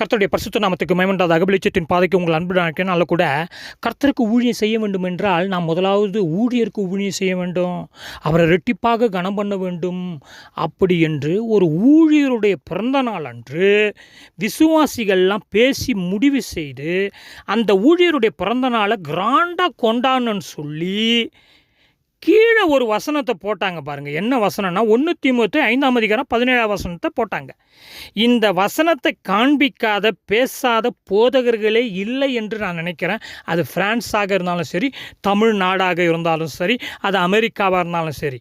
கர்த்தருடைய பரிசுத்த நாமத்துக்கு மேம்பட்டாத அகபலிச்சத்தின் பாதைக்கு உங்கள் அன்பு நினைக்கிறனால கூட கர்த்தருக்கு ஊழியம் செய்ய வேண்டும் என்றால் நாம் முதலாவது ஊழியருக்கு ஊழியம் செய்ய வேண்டும். அவரை ரெட்டிப்பாக கனம் பண்ண வேண்டும். அப்படி என்று ஒரு ஊழியருடைய பிறந்த நாள் அன்று விசுவாசிகள்லாம் பேசி முடிவு செய்து அந்த ஊழியருடைய பிறந்த நாளை கிராண்டாக கொண்டாடணும்னு சொல்லி கீழே ஒரு வசனத்தை போட்டாங்க பாருங்கள் என்ன வசனம்னா ஒன்று திமுத்து ஐந்தாம் அதிகாரம் பதினேழாம் வசனத்தை போட்டாங்க. இந்த வசனத்தை காண்பிக்காத பேசாத போதகர்களே இல்லை என்று நான் நினைக்கிறேன். அது ஃப்ரான்ஸாக இருந்தாலும் சரி தமிழ்நாடாக இருந்தாலும் சரி அது அமெரிக்காவாக இருந்தாலும் சரி.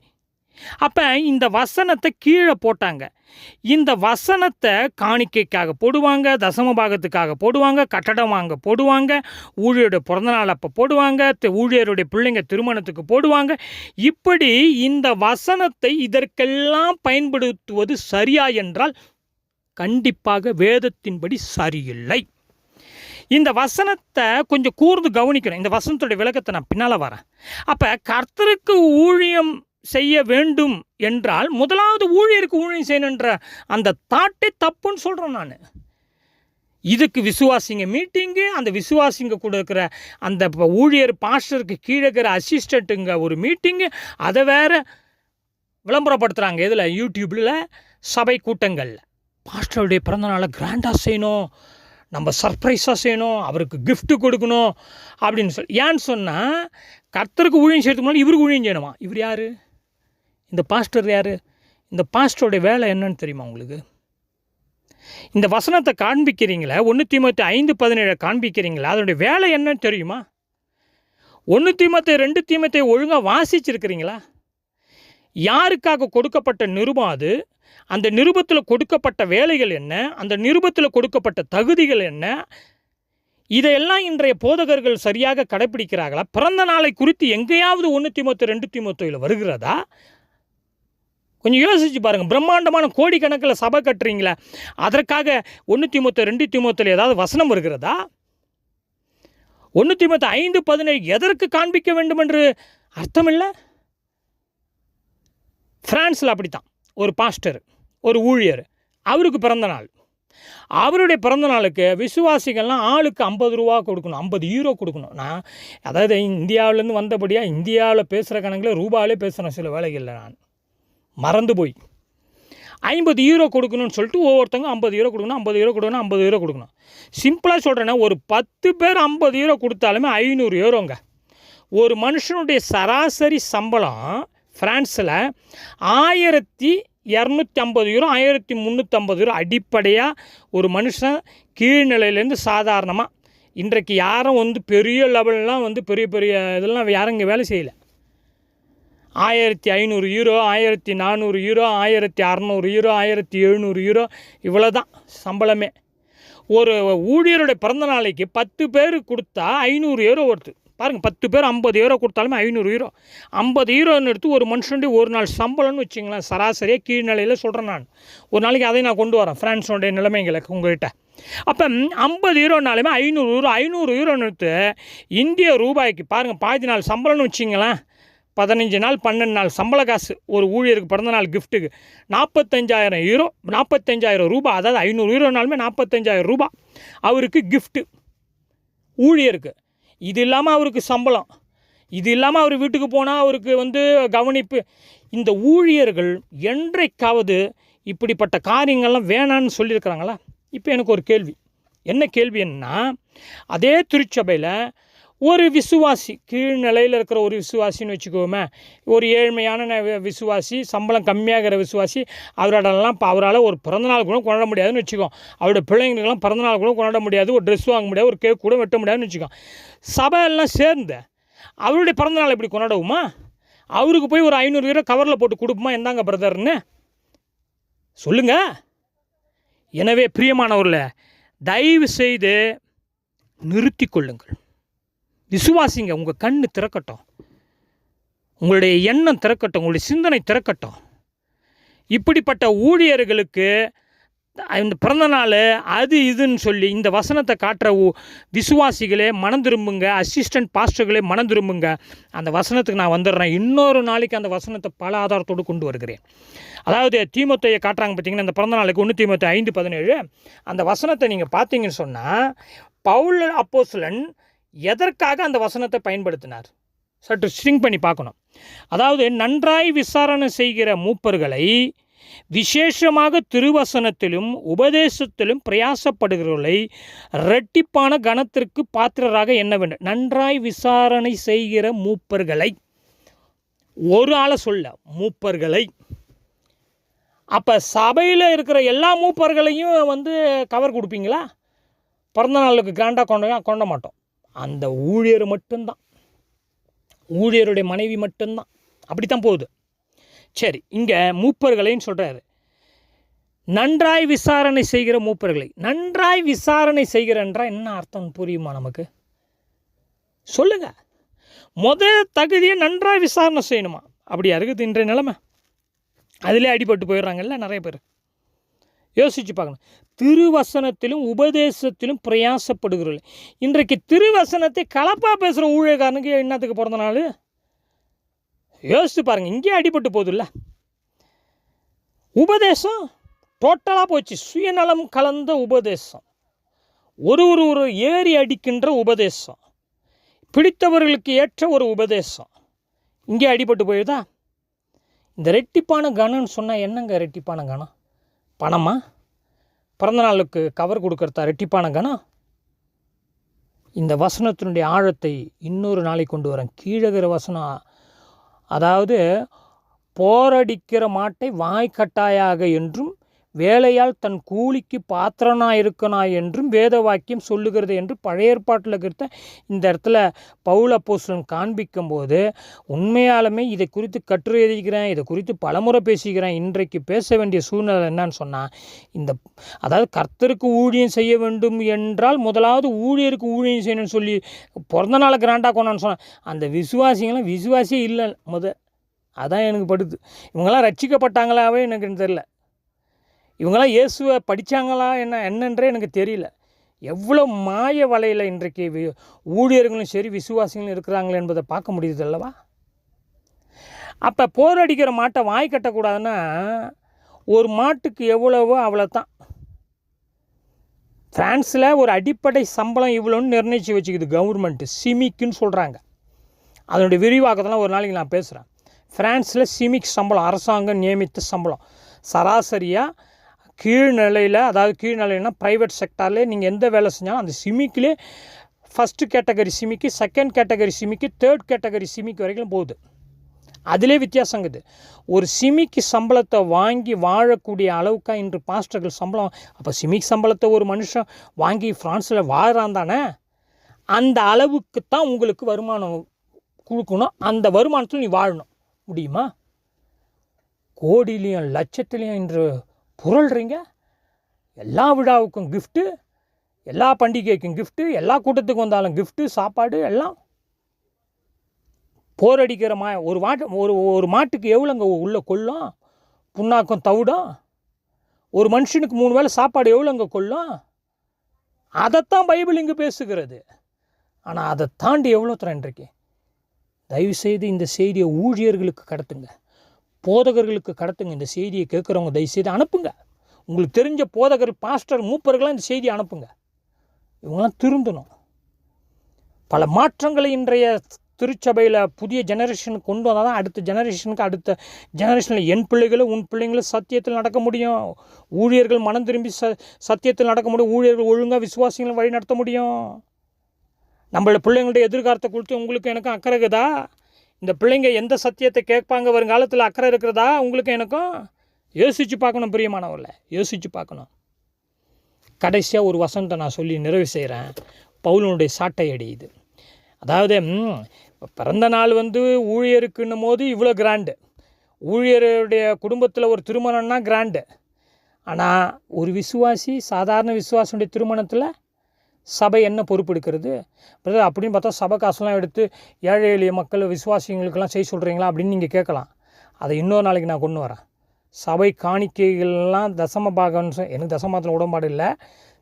அப்போ இந்த வசனத்தை கீழே போட்டாங்க. இந்த வசனத்தை காணிக்கைக்காக போடுவாங்க தசம பாகத்துக்காக போடுவாங்க கட்டடம் வாங்க போடுவாங்க ஊழியருடைய பிறந்தநாள் அப்போ போடுவாங்க ஊழியருடைய பிள்ளைங்க திருமணத்துக்கு போடுவாங்க. இப்படி இந்த வசனத்தை இதற்கெல்லாம் பயன்படுத்துவது சரியா என்றால் கண்டிப்பாக வேதத்தின்படி சரியில்லை. இந்த வசனத்தை கொஞ்சம் கூர்ந்து கவனிக்கணும். இந்த வசனத்துடைய விளக்கத்தை நான் பின்னால் வரேன். அப்போ கர்த்தருக்கு ஊழியம் செய்ய வேண்டும் என்றால் முதலாவது ஊழியருக்கு ஊழியம் செய்யணுன்ற அந்த தாட்டே தப்புன்னு சொல்கிறேன் நான். இதுக்கு விசுவாசிங்க மீட்டிங்கு அந்த விசுவாசிங்க கூட இருக்கிற அந்த ஊழியர் பாஸ்டருக்கு கீழே இருக்கிற அசிஸ்டண்ட்டுங்க ஒரு மீட்டிங்கு அதை வேற விளம்பரப்படுத்துகிறாங்க இதில் யூடியூப்பில் சபை கூட்டங்களில் பாஸ்டருடைய பிறந்தநாளை கிராண்டாக செய்யணும். நம்ம சர்ப்ரைஸாக செய்யணும். அவருக்கு கிஃப்ட்டு கொடுக்கணும் அப்படின்னு சொல்லி ஏன்னு சொன்னால் கர்த்தருக்கு ஊழியம் செய்யறதுக்கு முன்னாடி இவருக்கு ஊழியம் செய்யணுமா? இவர் யார்? இந்த பாஸ்டர் யார்? இந்த பாஸ்டருடைய வேலை என்னன்னு தெரியுமா உங்களுக்கு? இந்த வசனத்தை காண்பிக்கிறீங்களே? ஒன்று தீமத்து ஐந்து பதினேழை காண்பிக்கிறீங்களா? அதனுடைய வேலை என்னன்னு தெரியுமா? ஒன்று தீமத்தை ரெண்டு தீமத்தை ஒழுங்காக வாசிச்சிருக்கிறீங்களா? யாருக்காக கொடுக்கப்பட்ட நிருபம் அது? அந்த நிருபத்தில் கொடுக்கப்பட்ட வேலைகள் என்ன? அந்த நிருபத்தில் கொடுக்கப்பட்ட தகுதிகள் என்ன? இதையெல்லாம் இன்றைய போதகர்கள் சரியாக கடைப்பிடிக்கிறார்களா? பிறந்த நாளை குறித்து எங்கேயாவது ஒன்று திமுத்து ரெண்டு திமுத்தையில் வருகிறதா? கொஞ்சம் யோசிச்சு பாருங்கள் பிரம்மாண்டமான கோடிக்கணக்கில் சபை கட்டுறீங்களே அதற்காக ஒன்று தீமத்து ரெண்டு தீமத்தில் ஏதாவது வசனம் இருக்கிறதா? ஒன்று தீமத்து ஐந்து பதினேழு எதற்கு காண்பிக்க வேண்டும் என்று அர்த்தமில்லை ஃப்ரான்ஸில் அப்படித்தான். ஒரு பாஸ்டர் ஒரு ஊழியர் அவருக்கு பிறந்த நாள். அவருடைய பிறந்த நாளுக்கு விசுவாசிகள்லாம் ஆளுக்கு ஐம்பது ரூபா கொடுக்கணும் ஐம்பது ஹீரோ கொடுக்கணும். நான் அதாவது இந்தியாவிலேருந்து வந்தபடியாக இந்தியாவில் பேசுகிற கணக்கில் ரூபாலே பேசுகிறேன் சில வேலைகளில் நான். மறந்து போய் ஐம்பது யூரோ கொடுக்கணும்னு சொல்லிட்டு ஒவ்வொருத்தங்க ஐம்பது யூரோ கொடுக்கணும் ஐம்பது யூரோ கொடுக்கணும் ஐம்பது ஈரோ கொடுக்கணும். சிம்பிளாக சொல்கிறேன்னா ஒரு பத்து பேர் ஐம்பது யூரோ கொடுத்தாலுமே ஐநூறு ஈரோங்க ஒரு மனுஷனுடைய சராசரி சம்பளம் ஃப்ரான்ஸில் ஆயிரத்தி இரநூத்தி ஐம்பது யூரோ ஆயிரத்தி முந்நூற்றம்பது யூரோ அடிப்படையாக ஒரு மனுஷன் கீழ்நிலையிலேருந்து சாதாரணமாக இன்றைக்கு யாரும் வந்து பெரிய லெவல்லாம் வந்து பெரிய பெரிய இதெல்லாம் யாரும் இங்கே வேலை செய்யலை. ஆயிரத்தி ஐநூறு யூரோ ஆயிரத்தி நானூறு யூரோ ஆயிரத்தி அறநூறு யூரோ ஆயிரத்தி எழுநூறு யூரோ இவ்வளோ தான் சம்பளமே. ஒரு ஊழியருடைய பிறந்த நாளைக்கு பத்து பேர் கொடுத்தா ஐநூறு யூரோ ஒருத்து பாருங்கள் பத்து பேர் ஐம்பது யூரோ கொடுத்தாலுமே ஐநூறு யூரோ ஐம்பது யூரோன்னு எடுத்து ஒரு மனுஷனுடைய ஒரு நாள் சம்பளம்னு வச்சுங்களேன் சராசரியாக கீழ்நிலையில் சொல்கிறேன் நான். ஒரு நாளைக்கு அதை நான் கொண்டு வரேன் ஃப்ரான்ஸோடைய நிலைமைகளை உங்கள்கிட்ட அப்போ ஐம்பது யூரோனாலுமே ஐநூறு யூரோ ஐநூறு யூரோன்னு எடுத்து இந்திய ரூபாய்க்கு பாருங்கள் பாதி நாள் சம்பளம்னு வச்சிங்களேன் பதினஞ்சு நாள் பன்னெண்டு நாள் சம்பள காசு. ஒரு ஊழியருக்கு பிறந்த நாள் கிஃப்ட்டுக்கு நாற்பத்தஞ்சாயிரம் யூரோ நாற்பத்தஞ்சாயிரம் ரூபாய் அதாவது ஐநூறு யூரோனாலுமே நாற்பத்தஞ்சாயிரம் ரூபாய் அவருக்கு கிஃப்ட்டு ஊழியருக்கு. இது இல்லாமல் அவருக்கு சம்பளம். இது இல்லாமல் அவர் வீட்டுக்கு போனால் அவருக்கு வந்து கவனிப்பு. இந்த ஊழியர்கள் என்றைக்காவது இப்படிப்பட்ட காரியங்கள்லாம் வேணான்னு சொல்லியிருக்கிறாங்களா? இப்போ எனக்கு ஒரு கேள்வி. என்ன கேள்வி என்னன்னா அதே திருச்சபையில் ஒரு விசுவாசி கீழ்நிலையில் இருக்கிற ஒரு விசுவாசின்னு வச்சுக்கோமே ஒரு ஏழ்மையான வி- விசுவாசி சம்பளம் கம்மியாகிற விசுவாசி அவரோடலாம் இப்போ அவரால் ஒரு பிறந்தநாள் கூட கொண்டாட முடியாதுன்னு வச்சுக்கோ. அவரோட பிள்ளைங்களுக்கெல்லாம் பிறந்தநாள் கூட கொண்டாட முடியாது. ஒரு ட்ரெஸ் வாங்க முடியாது. ஒரு கேக் கூட வெட்ட முடியாதுன்னு வச்சுக்கோம் சபையெல்லாம் சேர்ந்து அவருடைய பிறந்தநாள் எப்படி கொண்டாடுவோமா? அவருக்கு போய் ஒரு ஐநூறு பேரை கவரில் போட்டு கொடுப்போமா? எந்தாங்க பிரதர்னு. சொல்லுங்கள் எனவே பிரியமானவர்களை தயவு செய்து நிறுத்தி கொள்ளுங்கள் விசுவாசிங்க உங்கள் கண் திறக்கட்டும். உங்களுடைய எண்ணம் திறக்கட்டும் உங்களுடைய சிந்தனை திறக்கட்டும். இப்படிப்பட்ட ஊழியர்களுக்கு இந்த பிறந்த நாள் அது இதுன்னு சொல்லி இந்த வசனத்தை காட்டுற உ- விசுவாசிகளே மனம் திரும்புங்க அசிஸ்டன்ட் பாஸ்டர்களே மனம் திரும்புங்க. அந்த வசனத்துக்கு நான் வந்துடுறேன். இன்னொரு நாளைக்கு அந்த வசனத்தை பல ஆதாரத்தோடு கொண்டு வருகிறேன். அதாவது தீமத்தையை காட்டுறாங்க பார்த்தீங்கன்னா இந்த பிறந்த நாளுக்கு ஒன்று தீமத்தை ஐந்து பதினேழு. அந்த வசனத்தை நீங்கள் பார்த்தீங்கன்னு சொன்னால் பவுல் அப்போசலன் எதற்காக அந்த வசனத்தை பயன்படுத்தினார்? சற்று ஸ்ட்ரிங் பண்ணி பார்க்கணும். அதாவது நன்றாய் விசாரணை செய்கிற மூப்பர்களை விசேஷமாக திருவசனத்திலும் உபதேசத்திலும் பிரயாசப்படுகிறவர்களை இரட்டிப்பான கணத்திற்கு பாத்திரராக என்ன வேண்டும். நன்றாய் விசாரணை செய்கிற மூப்பர்களை. ஒரு ஆளை சொல்ல மூப்பர்களை. அப்போ சபையில் இருக்கிற எல்லா மூப்பர்களையும் வந்து கவர் கொடுப்பீங்களா? பிறந்த நாளுக்கு கிராண்டாக கொண்ட கொண்ட மாட்டோம். அந்த ஊழியர் மட்டும்தான். ஊழியருடைய மனைவி மட்டும்தான். அப்படி தான் போகுது. சரி இங்கே மூப்பர்களைன்னு சொல்கிறாரு நன்றாய் விசாரணை செய்கிற மூப்பர்களை. நன்றாய் விசாரணை செய்கிறன்றா என்ன அர்த்தம் புரியுமா நமக்கு? சொல்லுங்க. முத தகுதியை நன்றாய் விசாரணை செய்யணுமா? அப்படியா இருக்குது இன்றைய நிலைமை? அதிலே அடிபட்டு போயிடுறாங்கல்ல நிறைய பேர். யோசிச்சு பார்க்கணும். திருவசனத்திலும் உபதேசத்திலும் பிரயாசப்படுகிறவர்கள். இன்றைக்கு திருவசனத்தை கலப்பாக பேசுகிற ஊழியக்காரனுக்கு என்னத்துக்கு பிறந்த நாள்? யோசித்து பாருங்கள் இங்கே அடிபட்டு போகுதுல்ல. உபதேசம் டோட்டலாக போச்சு. சுயநலம் கலந்த உபதேசம். ஒரு ஒரு ஒரு ஏறி அடிக்கின்ற உபதேசம். பிடித்தவர்களுக்கு ஏற்ற ஒரு உபதேசம். இங்கே அடிபட்டு போயிடுதா? இந்த ரெட்டிப்பான கணம்னு சொன்னால் என்னங்க ரெட்டிப்பான கணம்? பணமா? பிறந்த நாளுக்கு கவர் கொடுக்குறதா ரெட்டிப்பான கணம் இந்த வசனத்தினுடைய ஆழத்தை இன்னொரு நாளைக்கு கொண்டு வரேன். கீழகிற வசனம் அதாவது போரடிக்கிற மாட்டை வாய்க்கட்டாயாக என்றும் வேலையால் தன் கூலிக்கு பாத்திரனாயிருக்கனாய் என்றும் வேத வாக்கியம் சொல்லுகிறது என்று பழைய ஏற்பாட்டில் இருக்கிற இந்த இடத்துல பவுல போஸ்டன் காண்பிக்கும் போது உண்மையாலுமே இதை குறித்து கற்று எழுதிக்கிறேன் இதை குறித்து பலமுறை பேசிக்கிறேன் இன்றைக்கு பேச வேண்டிய சூழ்நிலை என்னன்னு சொன்னால் இந்த அதாவது கர்த்தருக்கு ஊழியம் செய்ய வேண்டும் என்றால் முதலாவது ஊழியருக்கு ஊழியம் செய்யணும்னு சொல்லி பிறந்த நாளை கிராண்டாக கொண்டான்னு சொன்னேன் அந்த விசுவாசிங்களாம் விசுவாசியே இல்லை முத அதான் எனக்கு படுது. இவங்கெல்லாம் ரட்சிக்கப்பட்டாங்களாவே எனக்கு தெரில இவங்களாம் இயேசுவை படித்தாங்களா என்ன என்னன்றே எனக்கு தெரியல. எவ்வளோ மாய வலையில் இன்றைக்கு ஊழியர்களும் சரி விசுவாசிகளும் இருக்கிறாங்களே என்பதை பார்க்க முடியுது அல்லவா? அப்போ போர் அடிக்கிற மாட்டை வாய் கட்டக்கூடாதுன்னா ஒரு மாட்டுக்கு எவ்வளவோ அவ்வளோ தான் ஃப்ரான்ஸில் ஒரு அடிப்படை சம்பளம் இவ்வளோன்னு நிர்ணயித்து வச்சுக்குது கவர்மெண்ட்டு சிமிக்குன்னு சொல்கிறாங்க அதனுடைய விரிவாக்கத்தெல்லாம் ஒரு நாளைக்கு நான் பேசுகிறேன் ஃப்ரான்ஸில் சிமிக் சம்பளம் அரசாங்கம் நியமித்த சம்பளம். சராசரியாக கீழ்நிலையில் அதாவது கீழ்நிலைன்னா ப்ரைவேட் செக்டார்லேயே நீங்கள் எந்த வேலை செஞ்சாலும் அந்த சிமிக்கிலே ஃபஸ்ட்டு கேட்டகரி சிமிக்கு செகண்ட் கேட்டகரி சிமிக்கு தேர்ட் கேட்டகரி சிமிக்கு வரைக்கும் போகுது. அதிலே வித்தியாசங்குது ஒரு சிமிக்கு சம்பளத்தை வாங்கி வாழக்கூடிய அளவுக்காக இன்று பாஸ்டர்கள் சம்பளம் அப்போ சிமிக்கு சம்பளத்தை ஒரு மனுஷன் வாங்கி ஃப்ரான்ஸில் வாழ்கிறான் தானே? அந்த அளவுக்கு தான் உங்களுக்கு வருமானம் கொடுக்கணும். அந்த வருமானத்தில் நீ வாழணும். முடியுமா? கோடியிலையும் லட்சத்துலேயும் இன்று புரள்றீங்க? எல்லா விழாவுக்கும் கிஃப்ட்டு எல்லா பண்டிகைக்கும் கிஃப்ட்டு எல்லா கூட்டத்துக்கு வந்தாலும் கிஃப்ட்டு சாப்பாடு எல்லாம் போர் அடிக்கிற மா ஒரு மாட்டு ஒரு ஒரு மாட்டுக்கு எவ்வளோங்க உள்ளே கொள்ளும்? புண்ணாக்கம் தவிடும். ஒரு மனுஷனுக்கு மூணு வேளை சாப்பாடு எவ்வளோங்க கொள்ளும்? அதைத்தான் பைபிள் இங்கே பேசுகிறது. ஆனால் அதை தாண்டி எவ்வளோ தரேன் இன்றைக்கு தயவுசெய்து இந்த செய்தியை ஊழியர்களுக்கு கடத்துங்க. போதகர்களுக்கு கடத்துங்க. இந்த செய்தியை கேட்குறவங்க தயவுசெய்து அனுப்புங்க. உங்களுக்கு தெரிஞ்ச போதகர் பாஸ்டர் மூப்பர்களாம் இந்த செய்தியை அனுப்புங்க. இவங்களாம் திருந்தணும். பல மாற்றங்களை இன்றைய திருச்சபையில் புதிய ஜெனரேஷனுக்கு கொண்டு வந்தால் தான் அடுத்த ஜெனரேஷனுக்கு அடுத்த ஜெனரேஷனில் என் பிள்ளைகளும் உன் பிள்ளைங்களும் சத்தியத்தில் நடக்க முடியும். ஊழியர்கள் மனம் திரும்பி ச சத்தியத்தில் நடக்க முடியும். ஊழியர்கள் ஒழுங்காக விசுவாசிகளை வழி நடத்த முடியும். நம்மளோட பிள்ளைங்களுடைய எதிர்காலத்தை குறித்து உங்களுக்கு எனக்கும் அக்கறை இருக்குதா? இந்த பிள்ளைங்க எந்த சத்தியத்தை கேட்பாங்க? வருங்காலத்தில் அக்கறை இருக்கிறதா? உங்களுக்கு எனக்கும்? யோசித்து பார்க்கணும் பிரியமானவர்கள யோசித்து பார்க்கணும். கடைசியாக ஒரு வசனத்தை நான் சொல்லி நிறைவு செய்கிறேன் பவுலனுடைய சாட்டை அடி இது. அதாவது பிறந்த நாள் வந்து ஊழியருக்குன்னும் போது இவ்வளோ கிராண்டு ஊழியருடைய குடும்பத்தில் ஒரு திருமணம்னா கிராண்டு ஆனால் ஒரு விசுவாசி சாதாரண விசுவாசனுடைய திருமணத்தில் சபை என்ன பொறுப்பெடுக்கிறது பிரதர் அப்படின்னு பார்த்தா சபை காசுலாம் எடுத்து ஏழை எளிய மக்கள் விசுவாசிங்களுக்கெல்லாம் செய்ய சொல்கிறீங்களா அப்படின்னு நீங்கள் கேட்கலாம். அதை இன்னொரு நாளைக்கு நான் கொண்டு வரேன். சபை காணிக்கைகள்லாம் தசம பாகம்னு சொ- எனக்கு தசமத்தில் உடன்பாடு இல்லை.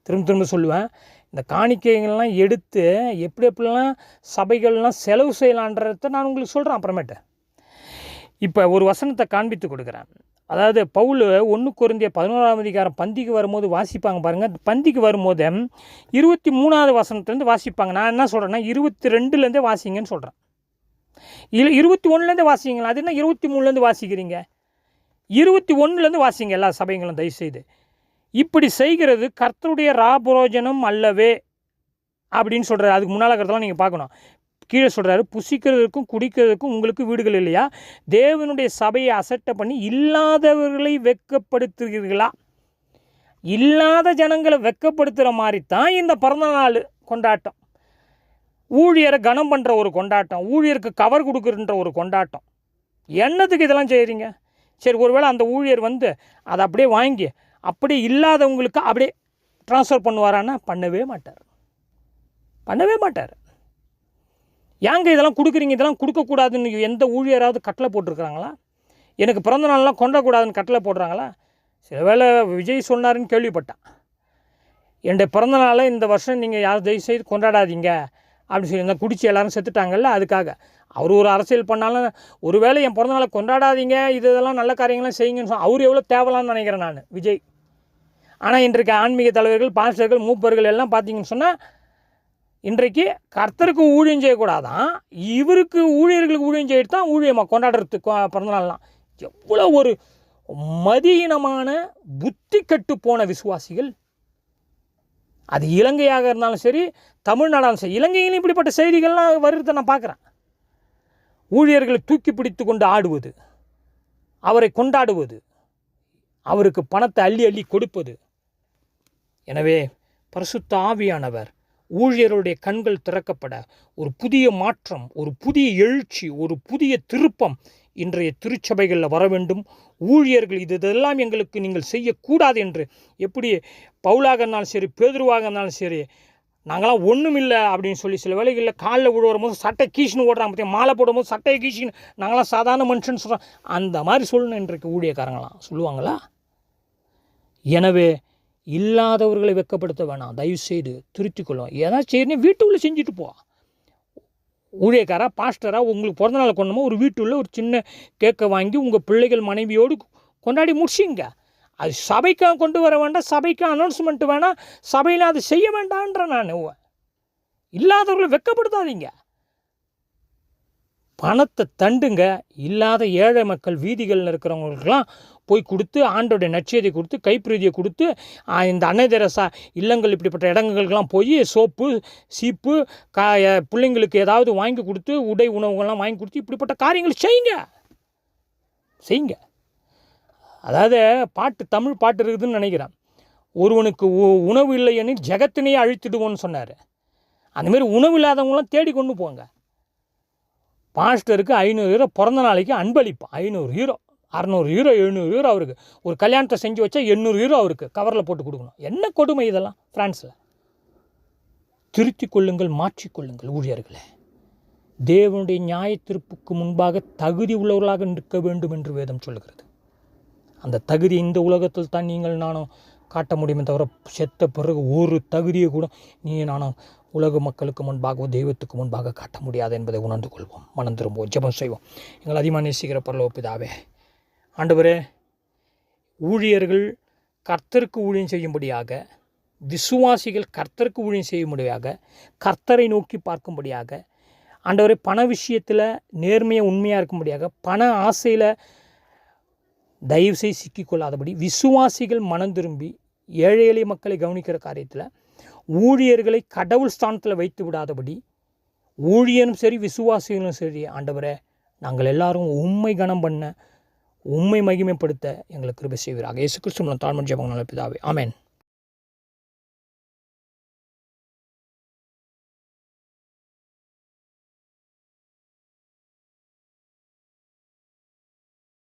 திரும்ப திரும்ப சொல்லுவேன். இந்த காணிக்கைகள்லாம் எடுத்து எப்படி எப்படிலாம் சபைகள்லாம் செலவு செய்யலான்றத நான் உங்களுக்கு சொல்கிறேன் அப்புறமேட்டு. இப்போ ஒரு வசனத்தை காண்பித்து கொடுக்குறேன். அதாவது பவுல் ஒன்று குறைந்திய பதினோராம் அதிகாரம் பந்திக்கு வரும்போது வாசிப்பாங்க பாருங்கள் பந்திக்கு வரும்போது இருபத்தி மூணாவது வசனத்துலேருந்து வாசிப்பாங்க. நான் என்ன சொல்கிறேன்னா இருபத்தி ரெண்டுலேருந்தே வாசிங்கன்னு சொல்கிறேன் இல்லை இருபத்தி ஒன்றுலேருந்து வாசிங்களா? அது என்ன இருபத்தி மூணுலேருந்து வாசிக்கிறீங்க? இருபத்தி ஒன்றுலேருந்து வாசிங்க எல்லா சபைங்களும் தயவுசெய்து. இப்படி செய்கிறது கர்த்தருடைய ராபுரோஜனம் அல்லவே அப்படின்னு சொல்கிறாரு அதுக்கு முன்னால் இருக்கிறதெல்லாம் நீங்கள் பார்க்கணும். கீழே சொல்கிறாரு புசிக்கிறதுக்கும் குடிக்கிறதுக்கும் உங்களுக்கு வீடுகள் இல்லையா? தேவனுடைய சபையை அசட்டை பண்ணி இல்லாதவர்களை வெட்கப்படுத்துகிறீர்களா இல்லாத ஜனங்களை வெட்கப்படுத்துகிற மாதிரி தான் இந்த பிறந்தநாள் கொண்டாட்டம். ஊழியரை கனம் பண்ணுற ஒரு கொண்டாட்டம் ஊழியருக்கு கவர் கொடுக்குறன்ற ஒரு கொண்டாட்டம். என்னத்துக்கு இதெல்லாம் செய்கிறீங்க சரி ஒருவேளை அந்த ஊழியர் வந்து அதை அப்படியே வாங்கி அப்படியே இல்லாதவங்களுக்கு அப்படியே ட்ரான்ஸ்ஃபர் பண்ணுவாரான்னா பண்ணவே மாட்டார். பண்ணவே மாட்டார். ஏங்க இதெல்லாம் கொடுக்குறீங்க? இதெல்லாம் கொடுக்கக்கூடாதுன்னு எந்த ஊழியராவது கட்டளை போட்டிருக்கிறாங்களா? எனக்கு பிறந்த நாள்லாம் கொண்டாடக்கூடாதுன்னு கட்டளை போடுறாங்களா? சில வேளை விஜய் சொன்னாருன்னு கேள்விப்பட்டேன். என்னுடைய பிறந்த நாளை இந்த வருஷம் நீங்கள் யாரும் தயவு செய்து கொண்டாடாதீங்க. அப்படின்னு சொல்லி இருந்தால் குடிச்சு எல்லாரும் செத்துட்டாங்கல்ல அதுக்காக. அவர் ஒரு அரசியல் பண்ணாலும் ஒருவேளை என் பிறந்த நாளை கொண்டாடாதீங்க. இது இதெல்லாம் நல்ல காரியங்களாம் செய்யுங்கன்னு சொன்ன அவர் எவ்வளோ தேவலான்னு நினைக்கிறேன் நான் விஜய். ஆனால் இன்றைக்கு ஆன்மீக தலைவர்கள் பாஸ்டர்கள் மூப்பர்கள் எல்லாம் பார்த்தீங்கன்னு சொன்னால் இன்றைக்கு கர்த்தருக்கு ஊழியம் செய்யக்கூடாதான் இவருக்கு ஊழியர்களுக்கு ஊழியம் செய்யிட்டு தான் ஊழியமாக கொண்டாடுறதுக்கு பிறந்தநாள்லாம். எவ்வளோ ஒரு மதியினமான புத்தி கட்டு போன விசுவாசிகள். அது இலங்கையாக இருந்தாலும் சரி தமிழ்நாடாலும் சரி இலங்கையிலும் இப்படிப்பட்ட செய்திகள்லாம் வருகிறத நான் பார்க்குறேன். ஊழியர்களை தூக்கி பிடித்து கொண்டு ஆடுவது அவரை கொண்டாடுவது அவருக்கு பணத்தை அள்ளி அள்ளி கொடுப்பது. எனவே பரிசுத்த ஆவியானவர் ஊழியருடைய கண்கள் திறக்கப்பட. ஒரு புதிய மாற்றம் ஒரு புதிய எழுச்சி ஒரு புதிய திருப்பம் இன்றைய திருச்சபைகளில் வர வேண்டும். ஊழியர்கள் இது இதெல்லாம் எங்களுக்கு நீங்கள் செய்யக்கூடாது என்று. எப்படி பவுலாக இருந்தாலும் சரி பேதுருவாக இருந்தாலும் சரி நாங்களாம் ஒன்றும் இல்லை அப்படின்னு சொல்லி சில வேலைகளில் காலில் விழு வரும்போது சட்டை கீச்சுன்னு ஓடுறாங்க பார்த்தியா மாலை போடும்போது சட்டையை கீச்சின்னு நாங்களாம் சாதாரண மனுஷன் சொல்கிறோம் அந்த மாதிரி சொல்லணும் இன்றைக்கு ஊழியக்காரங்களாம் சொல்லுவாங்களா? எனவே இல்லாதவர்களை வெட்கப்படுத்த வேணாம். தயவு செய்து திருத்திக் கொள்ளும் ஏதாவது செய்யணும் வீட்டுக்குள்ளே செஞ்சுட்டு போ. ஊழியக்காரா பாஸ்டராக உங்களுக்கு பிறந்தநாள் கொண்டமோ ஒரு வீட்டுள்ள ஒரு சின்ன கேக்கை வாங்கி உங்கள் பிள்ளைகள் மனைவியோடு கொண்டாடி முடிச்சிங்க அது சபைக்கு கொண்டு வர வேண்டாம் சபைக்கு அனௌன்ஸ்மெண்ட் வேணாம் சபையில் அது செய்ய வேண்டான்ற நான் இல்லாதவர்களை வெட்கப்படுத்தாதீங்க. பணத்தை தண்டுங்க. இல்லாத ஏழை மக்கள் வீதிகளில் இருக்கிறவங்களுக்கெல்லாம் போய் கொடுத்து ஆண்டோடைய நற்செய்தியை கொடுத்து கைப்பிரதியை கொடுத்து இந்த அன்னதரசா இல்லங்கள் இப்படிப்பட்ட இடங்களுக்கெல்லாம் போய் சோப்பு சீப்பு கா பிள்ளைங்களுக்கு ஏதாவது வாங்கி கொடுத்து உடை உணவுகள்லாம் வாங்கி கொடுத்து இப்படிப்பட்ட காரியங்கள் செய்யுங்க. செய்யுங்க. அதாவது பாட்டு தமிழ் பாட்டு இருக்குதுன்னு நினைக்கிறேன். ஒருவனுக்கு உ- உணவு இல்லையெனில் ஜெகத்தினையே அழித்திடுவோன்னு சொன்னார். அந்தமாரி உணவு இல்லாதவங்களாம் தேடி கொண்டு போங்க. பாஸ்டருக்கு ஐநூறு ஹீரோ பிறந்த நாளைக்கு அன்பளிப்பு ஐநூறு ஹீரோ. அறநூறு ஹீரோ எழுநூறு ஹீரோ அவருக்கு. ஒரு கல்யாணத்தை செஞ்சு வச்சா எண்ணூறு ஹீரோ அவருக்கு. கவரில் போட்டு கொடுக்கணும். என்ன கொடுமை இதெல்லாம்? ஃப்ரான்ஸில் திருத்திக் கொள்ளுங்கள் மாற்றிக்கொள்ளுங்கள் ஊழியர்களே. தேவனுடைய நியாய தீர்ப்புக்கு முன்பாக தகுதி உள்ளவர்களாக நிற்க வேண்டும் என்று வேதம் சொல்கிறது அந்த தகுதி இந்த உலகத்தில் தான் நீங்கள் நானும் காட்ட முடியுமே தவிர செத்த பிறகு ஒரு தகுதியை கூட நீ நானும் உலக மக்களுக்கு முன்பாகவோ தெய்வத்துக்கு முன்பாக காட்ட முடியாது என்பதை உணர்ந்து கொள்வோம். மனம் திரும்புவோம். ஜெபம் செய்வோம். எங்கள் அதிகமாக நேசிக்கிற பரலோப்பிதாவே ஆண்டவரே ஊழியர்கள் கர்த்தருக்கு ஊழியம் செய்யும்படியாக விசுவாசிகள் கர்த்தருக்கு ஊழியம் செய்யும்படியாக கர்த்தரை நோக்கி பார்க்கும்படியாக ஆண்டவரே பண விஷயத்தில் நேர்மையாக உண்மையாக இருக்கும்படியாக பண ஆசையில் தயவு செய்து சிக்கிக்கொள்ளாதபடி விசுவாசிகள் மனம் திரும்பி ஏழை எளிய மக்களை கவனிக்கிற காரியத்தில் ஊழியர்களை கடவுள் ஸ்தானத்தில் வைத்து விடாதபடி ஊழியனும் சரி விசுவாசிகளும் சரி ஆண்டவரே நாங்கள் எல்லாரும் உண்மை கனம் பண்ண உண்மை மகிமைப்படுத்த எங்களுக்கு கிருபை செய்வீராக. இயேசு கிறிஸ்துவ தாழ்மன் ஜெபம் நல்ல பிதாவே. ஆமேன்.